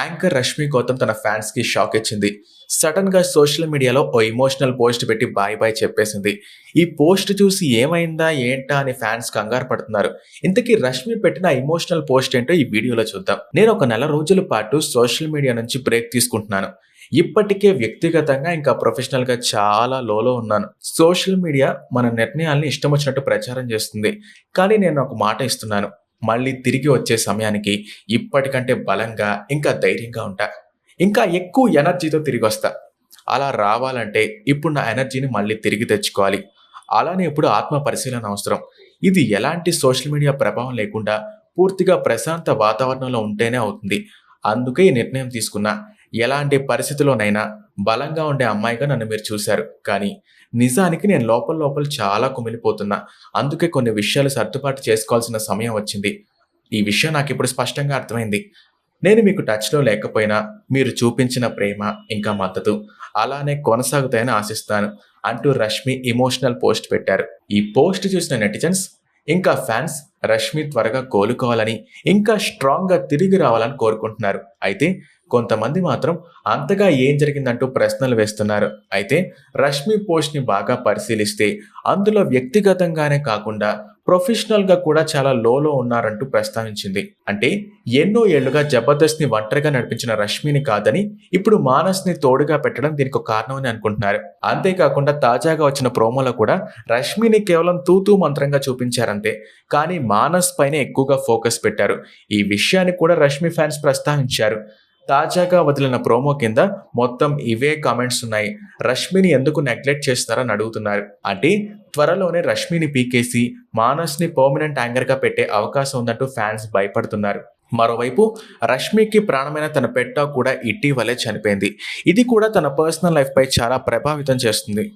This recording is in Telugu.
యాంకర్ రష్మి గౌతమ్ తన ఫ్యాన్స్కి షాక్ ఇచ్చింది. సడన్గా సోషల్ మీడియాలో ఓ ఇమోషనల్ పోస్ట్ పెట్టి బాయ్ బాయ్ చెప్పేసింది. ఈ పోస్ట్ చూసి ఏమైందా ఏంటా అని ఫ్యాన్స్ కంగారు పడుతున్నారు. ఇంతకీ రష్మి పెట్టిన ఇమోషనల్ పోస్ట్ ఏంటో ఈ వీడియోలో చూద్దాం. నేను ఒక నెల రోజుల పాటు సోషల్ మీడియా నుంచి బ్రేక్ తీసుకుంటున్నాను. ఇప్పటికే వ్యక్తిగతంగా ఇంకా ప్రొఫెషనల్గా చాలా లోలో ఉన్నాను. సోషల్ మీడియా మన నిర్ణయాల్ని ఇష్టం వచ్చినట్టు ప్రచారం చేస్తుంది. కానీ నేను ఒక మాట ఇస్తున్నాను. మళ్ళీ తిరిగి వచ్చే సమయానికి ఇప్పటికంటే బలంగా ఇంకా ధైర్యంగా ఉంటా. ఇంకా ఎక్కువ ఎనర్జీతో తిరిగి వస్తా. అలా రావాలంటే ఇప్పుడు నా ఎనర్జీని మళ్ళీ తిరిగి తెచ్చుకోవాలి. అలానే ఇప్పుడు ఆత్మ పరిశీలన అవసరం. ఇది ఎలాంటి సోషల్ మీడియా ప్రభావం లేకుండా పూర్తిగా ప్రశాంత వాతావరణంలో ఉంటేనే అవుతుంది. అందుకే ఈ నిర్ణయం తీసుకున్నా. ఎలాంటి పరిస్థితిలోనైనా బలంగా ఉండే అమ్మాయిగా నన్ను మీరు చూశారు. కానీ నిజానికి నేను లోపల లోపల చాలా కుమిలిపోతున్నా. అందుకే కొన్ని విషయాలు సర్దుబాటు చేసుకోవాల్సిన సమయం వచ్చింది. ఈ విషయం నాకు ఇప్పుడు స్పష్టంగా అర్థమైంది. నేను మీకు టచ్లో లేకపోయినా మీరు చూపించిన ప్రేమ ఇంకా మద్దతు అలానే కొనసాగుతాయని ఆశిస్తాను అంటూ రష్మి ఇమోషనల్ పోస్ట్ పెట్టారు. ఈ పోస్ట్ చూసిన నెటిజన్స్ ఇంకా ఫ్యాన్స్ రష్మి త్వరగా కోలుకోవాలని ఇంకా స్ట్రాంగ్గా తిరిగి రావాలని కోరుకుంటున్నారు. అయితే కొంతమంది మాత్రం అంతగా ఏం జరిగిందంటూ ప్రశ్నలు వేస్తున్నారు. అయితే రష్మి పోస్ట్ని బాగా పరిశీలిస్తే అందులో వ్యక్తిగతంగానే కాకుండా ప్రొఫెషనల్గా కూడా చాలా లోలో ఉన్నారంటూ ప్రస్తావించింది. అంటే ఎన్నో ఏళ్ళుగా జబర్దస్త్ని ఒంటరిగా నడిపించిన రష్మిని కాదని ఇప్పుడు మానస్ని తోడుగా పెట్టడం దీనికి ఒక కారణమని అనుకుంటున్నారు. అంతేకాకుండా తాజాగా వచ్చిన ప్రోమోలో కూడా రష్మిని కేవలం తూతూ మంత్రంగా చూపించారంతే. కానీ మానస్ పైన ఎక్కువగా ఫోకస్ పెట్టారు. ఈ విషయాన్ని కూడా రష్మి ఫ్యాన్స్ ప్రస్తావించారు. తాజాగా వదిలిన ప్రోమో కింద మొత్తం ఇవే కామెంట్స్ ఉన్నాయి. రష్మిని ఎందుకు నెగ్లెక్ట్ చేస్తున్నారని అడుగుతున్నారు. అంటే త్వరలోనే రష్మిని పీకేసి మానస్ని పర్మనెంట్ యాంగర్గా పెట్టే అవకాశం ఉందంటూ ఫ్యాన్స్ భయపడుతున్నారు. మరోవైపు రష్మికి ప్రాణమైన తన పెట్ట కూడా ఇటీవలే చనిపోయింది. ఇది కూడా తన పర్సనల్ లైఫ్పై చాలా ప్రభావితం చేస్తుంది.